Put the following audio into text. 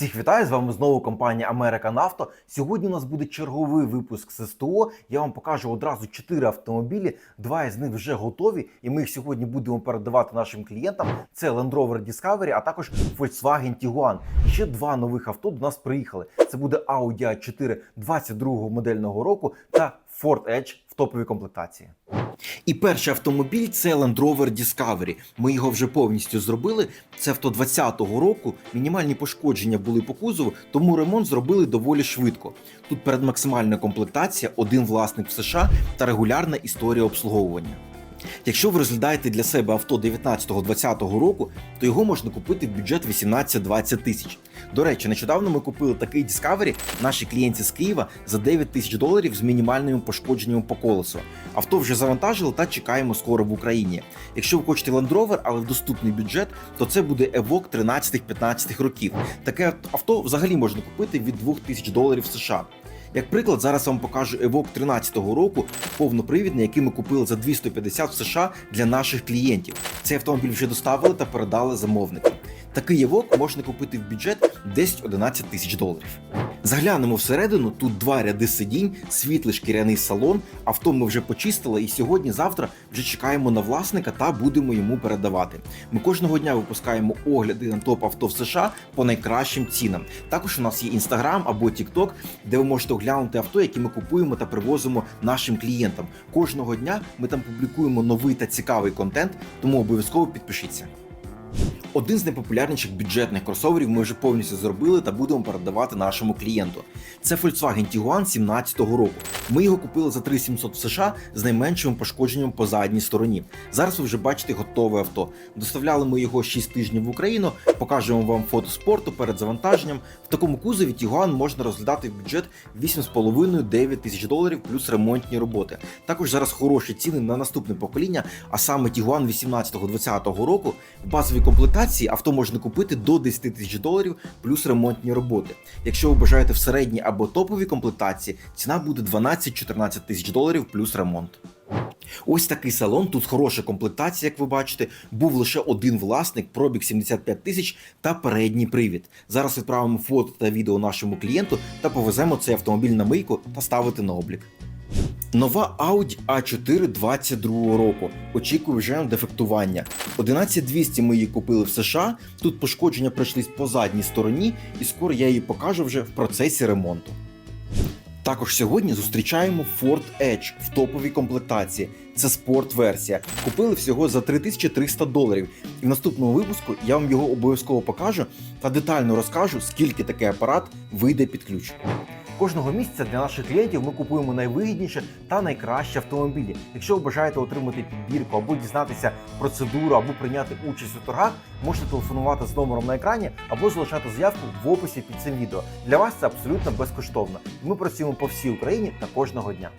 Всіх вітаю з вами знову компанія American Auto. Сьогодні у нас буде черговий випуск СТО. Я вам покажу одразу чотири автомобілі. Два із них вже готові, і ми їх сьогодні будемо передавати нашим клієнтам. Це Land Rover Discovery, а також Volkswagen Tiguan. Ще два нових авто до нас приїхали. Це буде Audi A4 22 модельного року та Ford Edge в топовій комплектації. І перший автомобіль це Land Rover Discovery. Ми його вже повністю зробили. Це авто 20-го року. Мінімальні пошкодження були по кузову, тому ремонт зробили доволі швидко. Тут перед максимальна комплектація, один власник в США та регулярна історія обслуговування. Якщо ви розглядаєте для себе авто 19-20 року, то його можна купити в бюджет 18-20 тисяч. До речі, нещодавно ми купили такий Discovery нашій клієнті з Києва за 9 тисяч доларів з мінімальними пошкодженнями по колесу. Авто вже завантажили та чекаємо скоро в Україні. Якщо ви хочете Land Rover, але в доступний бюджет, то це буде Evoque 13-15 років. Таке авто взагалі можна купити від 2 тисяч доларів США. Як приклад, зараз вам покажу Evoque 13-го року, повнопривідний, який ми купили за 250 в США для наших клієнтів. Цей автомобіль вже доставили та передали замовникам. Такий Evoque можна купити в бюджет 10-11 тисяч доларів. Заглянемо всередину, тут два ряди сидінь, світлий шкіряний салон. Авто ми вже почистили, і сьогодні-завтра вже чекаємо на власника та будемо йому передавати. Ми кожного дня випускаємо огляди на топ авто в США по найкращим цінам. Також у нас є інстаграм або TikTok, де ви можете оглянути авто, які ми купуємо та привозимо нашим клієнтам. Кожного дня ми там публікуємо новий та цікавий контент, тому обов'язково підпишіться. Один з найпопулярніших бюджетних кросоверів ми вже повністю зробили та будемо передавати нашому клієнту. Це Volkswagen Tiguan 17-го року. Ми його купили за 3700 в США з найменшим пошкодженням по задній стороні. Зараз ви вже бачите готове авто. Доставляли ми його 6 тижнів в Україну. Покажемо вам фото спорту перед завантаженням. В такому кузові Tiguan можна розглядати в бюджет 8,5-9 тисяч доларів плюс ремонтні роботи. Також зараз хороші ціни на наступне покоління, а саме Tiguan 18-20 року в базовій комплектації авто можна купити до 10 тисяч доларів плюс ремонтні роботи. Якщо ви бажаєте в середній або топовій комплектації, ціна буде 12-14 тисяч доларів плюс ремонт. Ось такий салон, тут хороша комплектація, як ви бачите. Був лише один власник, пробіг 75 тисяч та передній привід. Зараз відправимо фото та відео нашому клієнту та повеземо цей автомобіль на мийку та ставити на облік. Нова Audi A4 22 року. Очікую вже на дефектування. 11200 ми її купили в США. Тут пошкодження пройшлись по задній стороні, і скоро я її покажу вже в процесі ремонту. Також сьогодні зустрічаємо Ford Edge в топовій комплектації. Це спорт-версія. Купили всього за 3300 доларів. І в наступному випуску я вам його обов'язково покажу та детально розкажу, скільки такий апарат вийде під ключ. Кожного місяця для наших клієнтів ми купуємо найвигідніші та найкраще автомобілі. Якщо ви бажаєте отримати підбірку або дізнатися процедуру, або прийняти участь у торгах, можете телефонувати з номером на екрані або залишати заявку в описі під цим відео. Для вас це абсолютно безкоштовно. Ми працюємо по всій Україні та кожного дня.